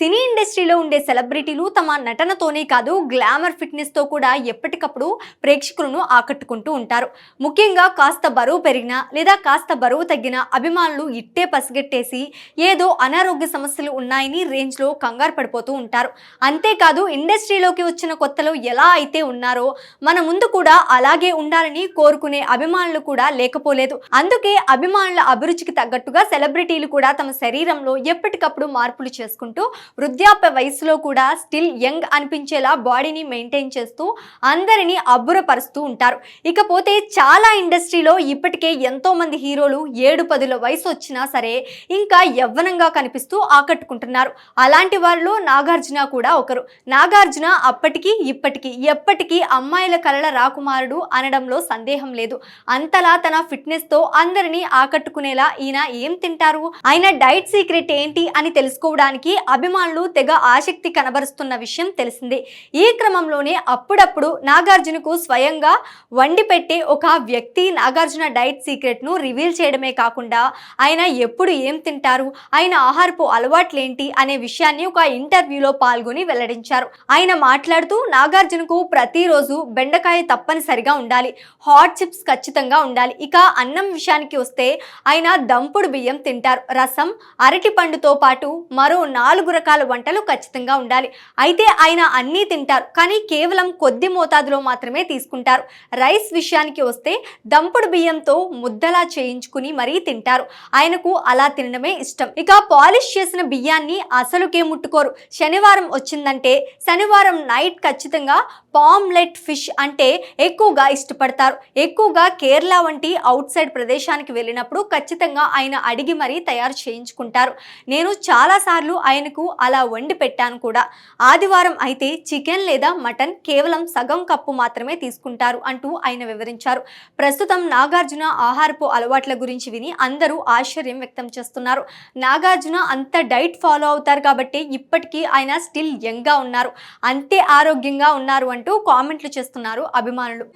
സിനി ఇండస్ట్రీలో ఉండే సెలబ్రిటీలు తమ నటనతోనే కాదు గ్లామర్ ఫిట్నెస్తో కూడా ఎప్పటికప్పుడు ప్రేక్షకులను ఆకట్టుకుంటూ ఉంటారు. ముఖ్యంగా కాస్త బరువు పెరిగినా లేదా కాస్త బరువు తగ్గిన అభిమానులు ఇట్టే పసిగట్టేసి ఏదో అనారోగ్య సమస్యలు ఉన్నాయని రేంజ్లో కంగారు పడిపోతూ ఉంటారు. అంతేకాదు ఇండస్ట్రీలోకి వచ్చిన కొత్తలో ఎలా అయితే ఉన్నారో మన ముందు కూడా అలాగే ఉండాలని కోరుకునే అభిమానులు కూడా లేకపోలేదు. అందుకే అభిమానుల అభిరుచికి తగ్గట్టుగా సెలబ్రిటీలు కూడా తమ శరీరంలో ఎప్పటికప్పుడు మార్పులు చేసుకుంటూ వృద్ధాప్య వయసులో కూడా స్టిల్ యంగ్ అనిపించేలా బాడీని మెయింటైన్ చేస్తూ అందరినీ అబ్బురపరుస్తూ ఉంటారు. ఇకపోతే చాలా ఇండస్ట్రీలో ఇప్పటికే ఎంతో మంది హీరోలు ఏడు పదుల వయసు వచ్చినా సరే ఇంకా యవ్వనంగా కనిపిస్తూ ఆకట్టుకుంటున్నారు. అలాంటి వారిలో నాగార్జున కూడా ఒకరు. నాగార్జున అప్పటికి ఇప్పటికీ ఎప్పటికీ అమ్మాయిల కలల రాకుమారుడు అనడంలో సందేహం లేదు. అంతలా తన ఫిట్నెస్తో అందరినీ ఆకట్టుకునేలా ఈయన ఏం తింటారు? ఆయన డైట్ సీక్రెట్ ఏంటి అని తెలుసుకోవడానికి అభిమానులు తెగ ఆసక్తి కనబరుస్తున్న విషయం తెలిసింది. ఈ క్రమంలోనే అప్పుడప్పుడు నాగార్జునకు స్వయంగా వండి పెట్టే ఒక వ్యక్తి నాగార్జున డైట్ సీక్రెట్ను రివీల్ చేయడమే కాకుండా ఆయన ఎప్పుడు ఏం తింటారు ఆయన ఆహారపు అలవాట్లేంటి అనే విషయాన్ని ఒక ఇంటర్వ్యూలో పాల్గొని వెల్లడించారు. ఆయన మాట్లాడుతూ నాగార్జునకు ప్రతిరోజు బెండకాయ తప్పనిసరిగా ఉండాలి హాట్ చిప్స్ ఖచ్చితంగా ఉండాలి. ఇక అన్నం విషయానికి వస్తే ఆయన దంపుడు బియ్యం తింటారు. రసం అరటి పండుతో పాటు మరో నాలుగు రకాల వంట వంటలు ఖచ్చితంగా ఉండాలి. అయితే ఆయన అన్నీ తింటారు. కానీ కేవలం కొద్ది మోతాదులో మాత్రమే తీసుకుంటారు. రైస్ విషయానికి వస్తే దంపుడు బియ్యంతో ముద్దలా చేయించుకుని మరీ తింటారు. ఆయనకు అలా తినడమే ఇష్టం. ఇక పాలిష్ చేసిన బియ్యాన్ని అసలుకే ముట్టుకోరు. శనివారం వచ్చిందంటే శనివారం నైట్ ఖచ్చితంగా పామ్లెట్ ఫిష్ అంటే ఎక్కువగా ఇష్టపడతారు. ఎక్కువగా కేరళ వంటి అవుట్ సైడ్ ప్రదేశానికి వెళ్ళినప్పుడు ఖచ్చితంగా ఆయన అడిగి మరీ తయారు చేయించుకుంటారు. నేను చాలాసార్లు ఆయనకు అలా వండి పెట్టాను కూడా. ఆదివారం అయితే చికెన్ లేదా మటన్ కేవలం సగం కప్పు మాత్రమే తీసుకుంటారు అంటూ ఆయన వివరించారు. ప్రస్తుతం నాగార్జున ఆహారపు అలవాట్ల గురించి విని అందరూ ఆశ్చర్యం వ్యక్తం చేస్తున్నారు. నాగార్జున అంత డైట్ ఫాలో అవుతారు కాబట్టి ఇప్పటికీ ఆయన స్టిల్ యంగ్గా ఉన్నారు. అంతే ఆరోగ్యంగా ఉన్నారు అంటూ కామెంట్లు చేస్తున్నారు అభిమానులు.